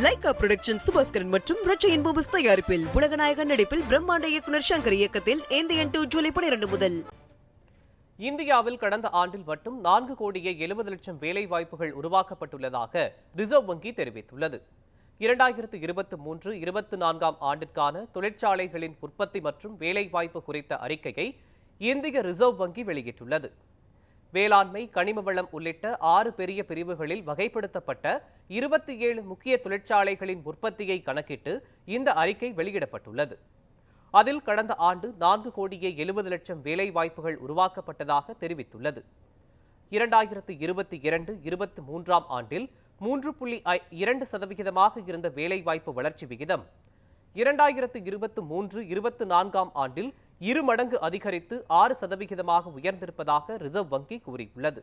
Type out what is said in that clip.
Lyca production Subaskaran மற்றும் ரச்சையின் பூபஸ் தயாரிப்பில் உலகநாயகன் நடிப்பில் பிரம்மாண்ட இயக்குனர் சங்கர் இயக்கத்தில் இந்தியன் டூ ஜூலை பனிரெண்டு முதல். இந்தியாவில் கடந்த ஆண்டில் மட்டும் நான்கு கோடியே எழுபது லட்சம் வேலை வாய்ப்புகள் உருவாக்கப்பட்டுள்ளதாக ரிசர்வ் வங்கி தெரிவித்துள்ளது. இரண்டாயிரத்து இருபத்தி மூன்று இருபத்தி நான்காம் ஆண்டிற்கான தொழிற்சாலைகளின் உற்பத்தி மற்றும் வேலைவாய்ப்பு குறித்த அறிக்கையை இந்திய ரிசர்வ் வங்கி வெளியிட்டுள்ளது. வேளாண்மை கனிம வளம் உள்ளிட்ட ஆறு பெரிய பிரிவுகளில் வகைப்படுத்தப்பட்ட இருபத்தி ஏழு முக்கிய தொழிற்சாலைகளின் உற்பத்தியை கணக்கிட்டு இந்த அறிக்கை வெளியிடப்பட்டுள்ளது. அதில் கடந்த ஆண்டு நான்கு கோடியே எழுபது லட்சம் வேலை வாய்ப்புகள் உருவாக்கப்பட்டதாக தெரிவித்துள்ளது. இரண்டாயிரத்து இருபத்தி இரண்டு இருபத்தி மூன்றாம் ஆண்டில் மூன்று புள்ளி இரண்டு சதவிகிதமாக இருந்த வேலைவாய்ப்பு வளர்ச்சி விகிதம் இரண்டாயிரத்து இருபத்து மூன்று இருபத்து நான்காம் ஆண்டில் இரு மடங்கு அதிகரித்து ஆறு சதவிகிதமாக உயர்ந்திருப்பதாக ரிசர்வ் வங்கி கூறியுள்ளது.